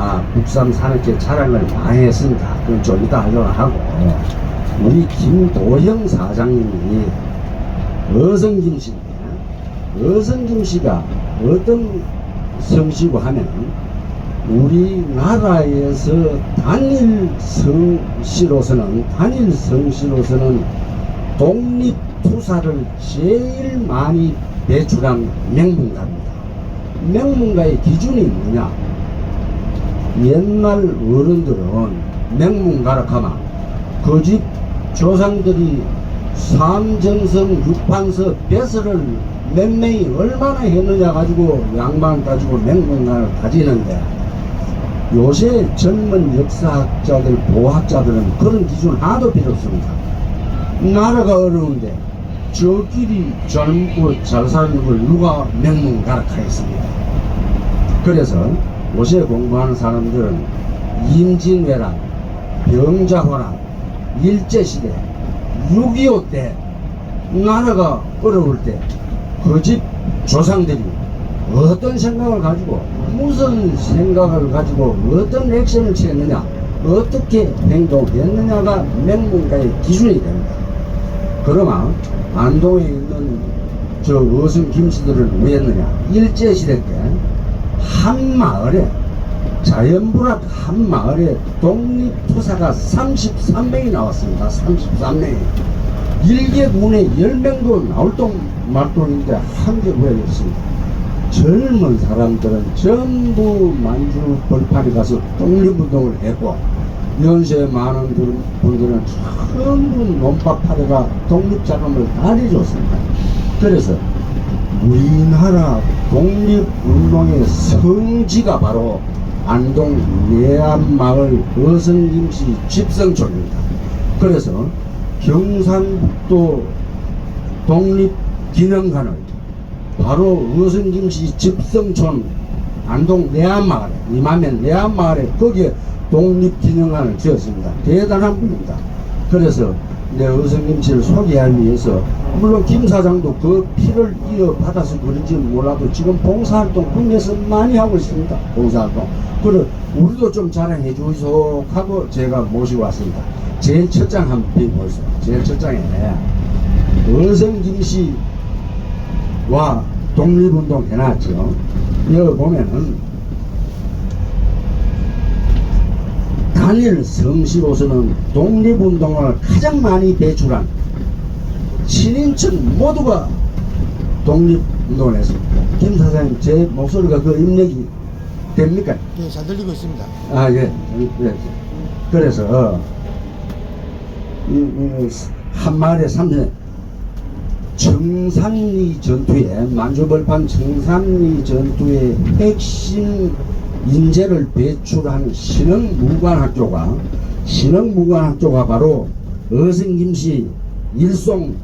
우리가 국산 산업계 자랑을 많이 했습니다. 그건 좀 이따 하려고 하고 우리 김도형 사장님이 어성김 씨인데 어성김 씨가 어떤 성씨고 하면 우리나라에서 단일 성씨로서는 단일 성씨로서는 독립 투사를 제일 많이 배출한 명문가입니다. 명문가의 기준이 뭐냐? 옛날 어른들은 명문가라 하면 그집 조상들이 삼정성 육판서 배설을 몇 명이 얼마나 했느냐 가지고 양반 따지고 명문가를 따지는데 요새 젊은 역사학자들, 보학자들은 그런 기준 하나도 필요 없습니다. 나라가 어려운데 저끼리 젊고 잘 사는 걸 누가 명문가라 하겠습니다. 그래서 요새 공부하는 사람들은 임진왜란, 병자호란, 일제시대, 6.25 때, 나라가 어려울 때, 그 집 조상들이 어떤 생각을 가지고, 무슨 생각을 가지고, 어떤 액션을 취했느냐, 어떻게 행동했느냐가 명문가의 기준이 됩니다. 그러면 안동에 있는 저 어선 김씨들은 왜 했느냐? 일제시대 때 한 마을에 자연불학 한 마을에 독립투사가 33명이 나왔습니다. 33명이. 일개군에 10명도 나올 동 말동인데 한 개 구해냈습니다. 젊은 사람들은 전부 만주 벌판에 가서 독립운동을 했고 연세 많은 분- 분들은 전부 논밭파대가 독립자금을 다 내줬습니다. 그래서 우리나라 독립운동의 성지가 바로 안동 내암마을 어성김씨 집성촌입니다. 그래서 경상북도 독립기념관을 바로 어성김씨 집성촌 안동 내암마을에 이마면 내암마을에 거기에 독립기념관을 지었습니다. 대단한 분입니다. 그래서 내 어성김 씨를 소개하기 위해서 물론 김 사장도 그 피를 이어받아서 그런지 몰라도 지금 봉사활동 국내에서 많이 하고 있습니다. 봉사활동. 그래 우리도 좀 자랑해 주소 하고 제가 모시고 왔습니다. 제일 첫 장 한번 보세요. 제일 첫 장에 어성김 씨와 독립운동 해놨죠. 여기 보면은 단일 성씨로서는 독립운동을 가장 많이 배출한 친인척 모두가 독립운동을 했습니다. 김 사장님 제 목소리가 그 입력이 됩니까? 예, 잘 들리고 있습니다. 아 예. 예. 그래서 이, 이, 한 마을에 삼년 정산리 전투에 만주벌판 정산리 전투의 핵심 인재를 배출한 신흥무관학교가 신흥무관학교가 바로 어승김씨 일송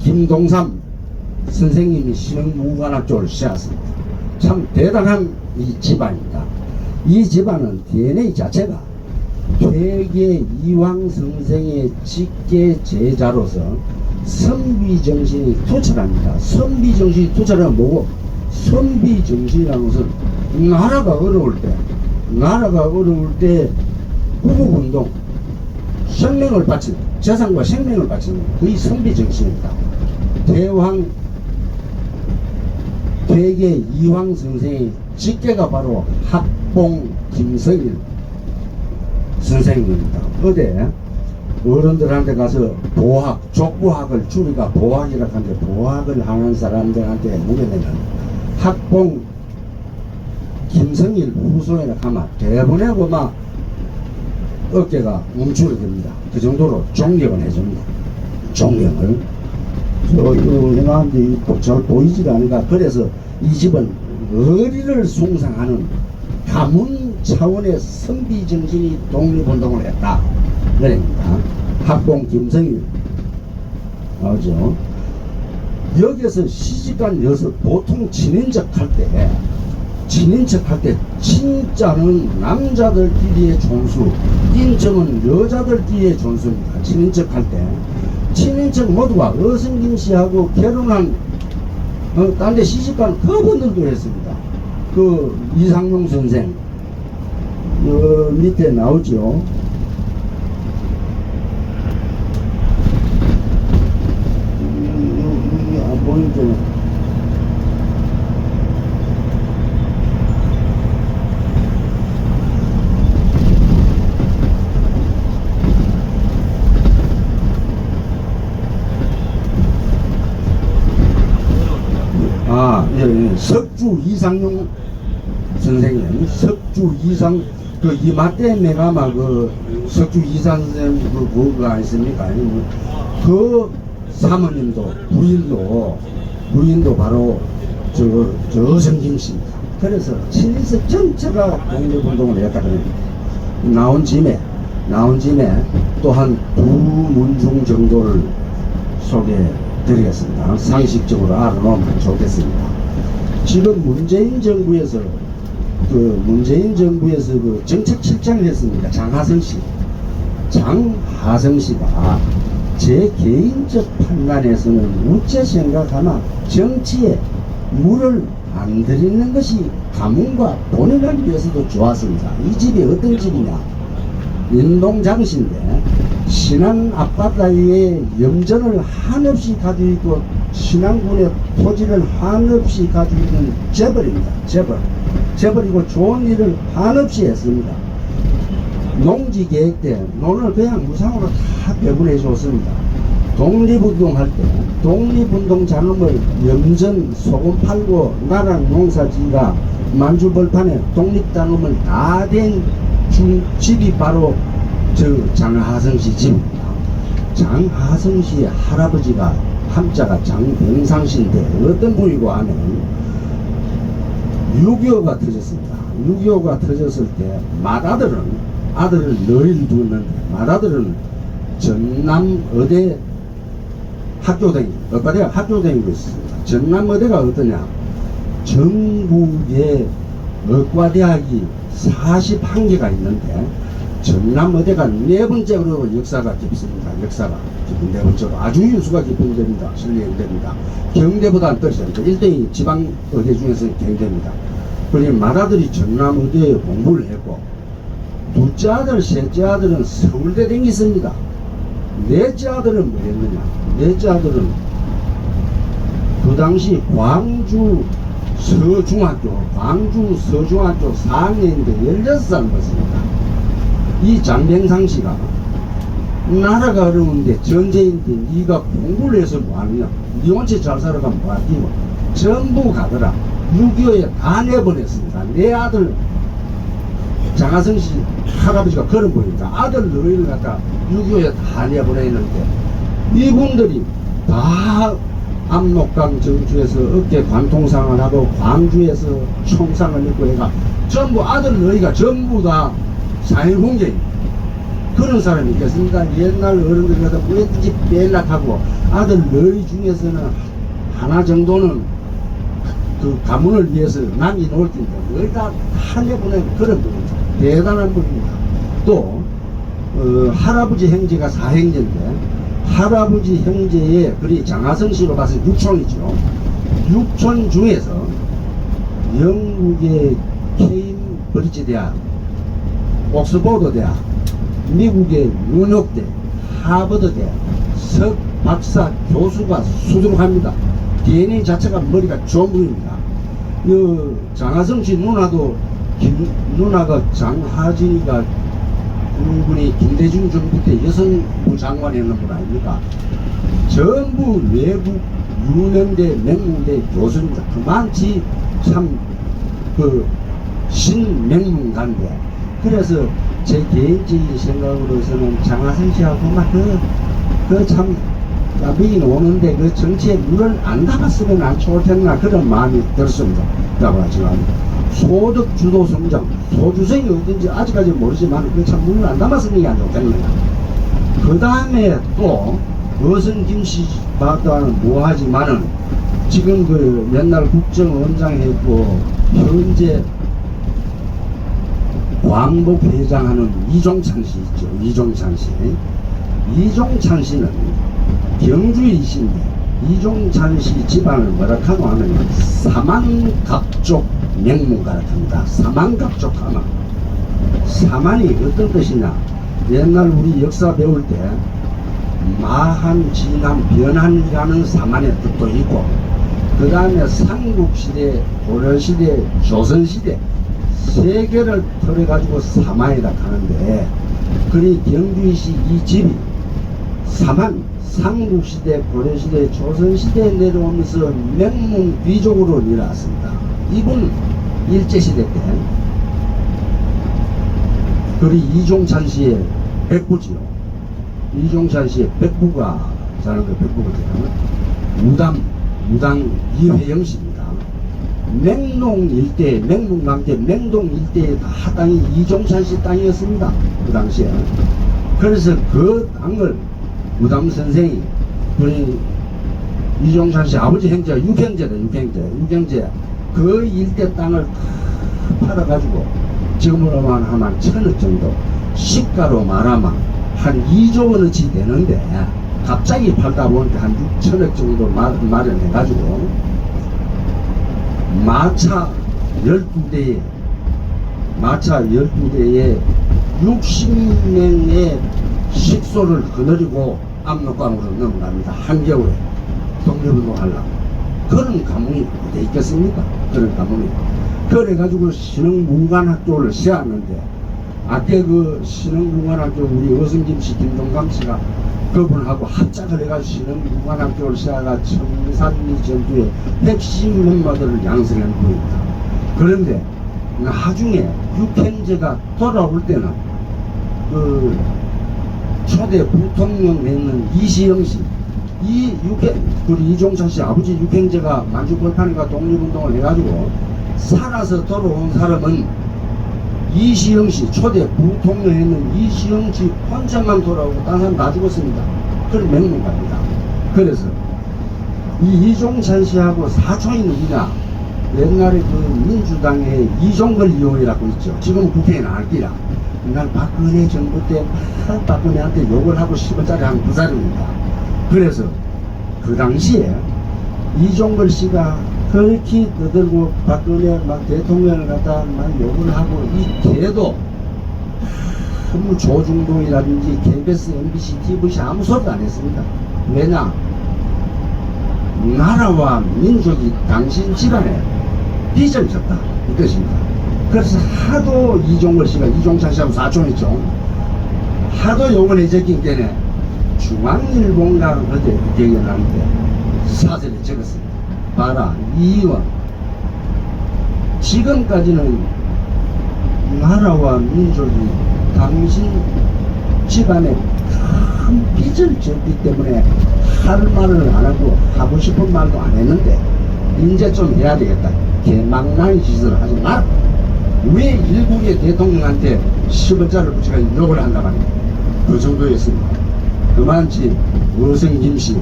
김동삼 선생님이 신흥무관학교를 시작했습니다. 참 대단한 이 집안입니다. 이 집안은 DNA 자체가 퇴계 이황 선생의 직계 제자로서 선비정신이 투철합니다. 선비정신이 투철하면 뭐고? 선비정신이라는 것은 나라가 어려울 때, 나라가 어려울 때 구국운동, 생명을 바치는, 재산과 생명을 바치는 그의 선비 정신입니다. 대왕 퇴계 이황 선생의 직계가 바로 학봉 김성일 선생님입니다. 어제 어른들한테 가서 보학, 족보학을 줄이가 보학이라고 하는데 보학을 하는 사람들한테 물어내면 학봉 김성일 후손이라고 하면 대부분의 막 어깨가 움츠려 됩니다. 그 정도로 존경을 해줍니다. 존경을. 저 해놨는데 잘 보이지가 않으니까 그래서 이 집은 어리를 숭상하는 가문 차원의 선비 정신이 독립운동을 했다. 그럽니다. 학봉 김성일 나오죠. 여기서 시집간 여서 보통 친인척 할 때, 친인척 할 때, 친자는 남자들끼리의 존수, 인정은 여자들끼리의 존수입니다. 친인 척 할 때. 친인 척 모두가 어승김 씨하고 결혼한, 어, 딴데 시집간 그분들도 했습니다. 그 이상용 선생, 요 밑에 나오죠. 음, 이게 안 보이죠. 아, 예, 예. 석주 이상용 선생님, 석주 이상, 그 이마때 내가 막 그 석주 이상 선생님 그 뭐가 있습니까? 아니, 뭐, 그 사모님도 부인도 부인도 바로 저, 저 어성김 씨입니다. 그래서 친인석 전체가 독립운동을 했다거든요. 나온 짐에, 나온 짐에 또한 두 문중 정도를 소개해 드리겠습니다. 상식적으로 알아놓으면 좋겠습니다. 지금 문재인 정부에서 그 문재인 정부에서 그 정책실장을 했습니다. 장하성 씨. 장하성 씨가 제 개인적 판단에서는 우째 생각하나 정치에 물을 안 들이는 것이 가문과 본인을 위해서도 좋았습니다. 이 집이 어떤 집이냐? 인동장신데 신안 앞바다에 염전을 한없이 가지고 있고 신안군의 토지를 한없이 가지고 있는 재벌입니다. 재벌. 재벌이고 좋은 일을 한없이 했습니다. 농지 계획 때 논을 그냥 무상으로 다 배분해 줬습니다. 독립운동 할 때 독립운동 자금을 염전 소금 팔고 나랑 농사지가 만주벌판에 독립자금을 다 된 집이 바로 저 장하성 씨 집입니다. 장하성 씨의 할아버지가 함자가 장병상 씨인데 어떤 분이고 하면 6.25가 터졌습니다. 6.25가 터졌을 때 맏아들은 아들을 너희를 두었는데 맏아들은 전남 의대 학교 다니, 어빠대가 학교 다니고 있습니다. 전남 의대가 어떠냐? 전국에 의과대학이 41개가 있는데 전남 의대가 네 번째로 역사가 깊습니다. 역사가 깊은 네 번째로 아주 유수가 깊은 데입니다. 실내입니다. 경대보다는 떨어집니다. 1등이 지방 의대 중에서 경대입니다. 그러니 맏아들이 전남 의대에 공부를 했고 둘째 아들, 셋째 아들은 서울대 댕겼습니다. 넷째 아들은 뭐 했느냐? 넷째 아들은 그 당시 광주 서중학교, 광주 서중학교 4학년인데 16살 먹습니다. 이 장병상 씨가 나라가 어려운데 전쟁인데 네가 공부를 해서 뭐하느냐? 네 혼자 잘 살아가면 뭐하기고 전부 가더라. 6.25에 다 내보냈습니다. 내 아들. 장하성 씨 할아버지가 그런 분입니다. 아들 너희를 갖다 6.25에 다 내보내는데 이분들이 다 압록강 전주에서 어깨 관통상을 하고 광주에서 총상을 입고 해가 전부 아들 너희가 전부 다 사일공개입니다. 그런 사람이 있겠습니까? 옛날 어른들 같아 뭐든지 빼락하고 아들 너희 중에서는 하나 정도는 그 가문을 위해서 남이 놓을 텐데 너희 다 한해보내 그런 분입니다. 대단한 분입니다. 또 어, 할아버지 형제가 사형제인데 할아버지 형제의 그리 장하성 씨로 봐서 육촌이죠. 육촌 중에서 영국의 케임브리지 대학 옥스포드 대학, 미국의 뉴욕대, 하버드 대학, 석 박사 교수가 수두룩합니다. DNA 자체가 머리가 좋은 분입니다. 그 장하성 씨 누나도 김, 누나가 장하진이가 군군이 김대중 정부 때 여성부 장관 했는 분 아닙니까? 전부 외국 유명대 맹문대 교수입니다. 그만치 참그 신명문가인데 그래서 제 개인적인 생각으로서는 장하선 씨하고 막그그참 미인 오는데 그 정치에 물을 안 담았으면 안 좋겠나 그런 마음이 들었습니다. 라고 하지만 소득 주도 성장 소주생이 어딘지 아직까지 모르지만 그 참 물을 안 담았으면 안 좋겠나. 그 다음에 또 어선 김씨 바다는 뭐하지만은 지금 그 옛날 국정원장 했고 현재 광복 회장하는 이종찬 씨 있죠. 이종찬 씨. 이종찬 씨는 경주이신데 이종찬 씨 집안을 뭐라 하노 하면 사만갑족 명문가라 합니다. 사만갑족 하나. 사만이 어떤 뜻이냐? 옛날 우리 역사 배울 때 마한, 진한, 변한이라는 사만의 뜻도 있고 그 다음에 삼국시대, 고려시대, 조선시대 세 개를 털어가지고 사만이라 하는데 그리 경주시 이 집이 사만, 삼국시대, 고려시대, 조선시대에 내려오면서 맹문 귀족으로 일어났습니다. 이분 일제시대 때 그리 이종찬 씨의 백부지요. 이종찬 씨의 백부가 사는 그 백부거든요. 무당, 무당 이회영 씨입니다. 맹농 일대, 맹문강대, 맹동 일대의 다 땅이 이종찬 씨 땅이었습니다. 그 당시에. 그래서 그 땅을 무당 선생이 우리 이종찬 씨 아버지 형제가 육형제다, 육형제. 육형제. 그 일대 땅을 다 팔아가지고 지금으로 말하면 한 천억 정도 시가로 말하면 한 2조 원어치 되는데 갑자기 팔다 보니까 한 6천억 정도 마, 마련해가지고 마차 12대에 마차 12대에 60명의 식소를 거느리고 압록강으로 넘어갑니다. 한겨울에 독립운동 하려고. 그런 가문이 어디 있겠습니까? 그런 가문이. 그래가지고 신흥문관학교를 세웠는데 아까 그 신흥문관학교 우리 어승김 씨, 김동감 씨가 그분하고 합작을 해가지고 신흥문관학교를 세워가 청산리 전투에 핵심 멤버들을 양성한 분입니다. 그런데 나중에 육행제가 돌아올 때는 그 초대 부통령 했는 이시영 씨, 이 육행, 우리 이종찬 씨 아버지 육행제가 만주골판과 독립운동을 해가지고 살아서 돌아온 사람은 이시영 씨, 초대 부통령 했는 이시영 씨 혼자만 돌아오고 다른 사람 다 죽었습니다. 그런 맹문갑니다. 그래서 이 이종찬 씨하고 사촌이 누구냐? 옛날에 그 민주당의 이종걸 의원이라고 있죠. 지금 국회에 나갈기라. 난 박근혜 정부 때막 박근혜한테 욕을 하고 10원짜리 한그 사람입니다. 그래서 그 당시에 이종걸 씨가 그렇게 떠들고 박근혜 막 대통령을 갖다 막 욕을 하고 이 너무 조중동이라든지 KBS, MBC, TVC 아무 소리도 안 했습니다. 왜냐? 나라와 민족이 당신 집안에 빚을 졌다. 이것입니다. 그래서 하도 이종걸 씨가 이종찬 씨하고 사촌이죠. 하도 욕을 해적긴 게네 중앙일보인가 어제 기억이 나는데 사설에 적었습니다. 봐라 이 의원 지금까지는 나라와 민족이 당신 집안에 큰 빚을 졌기 때문에 할 말을 안 하고 하고 싶은 말도 안 했는데 이제 좀 해야 되겠다. 개망난 짓을 하지 마라. 왜 일국의 대통령한테 10원짜리를 붙여가 욕을 한다 말이야. 그 정도였습니다. 그만치 어성 김씨,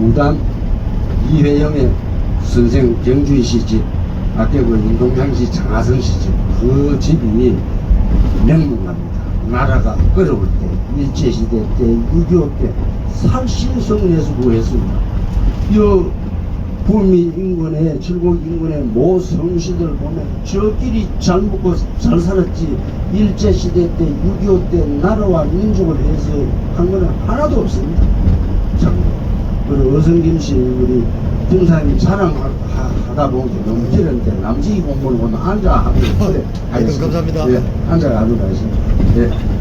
우담 이회영의 선생 경주희 씨 집, 아까 그 인동향 씨, 장하성 씨 집, 그 집이 맹문갑니다. 나라가 어려울 때, 일제시대 때, 6.25 때, 살신성내에서 구했습니다. 이 구미 인근에, 칠곡 인근의 모 성씨들 보면 저끼리 잘 먹고 잘 살았지. 일제시대 때, 6.25 때 나라와 민족을 위해서 한 거는 하나도 없습니다. 참, 우리 어성김 씨, 우리 등사님 자랑하 다 보니까 너무 길었는데 남지기 공부는 오늘 앉아 하고 그래. 아이고, 감사합니다. 예, 앉아 가도록 하겠습니다. 예.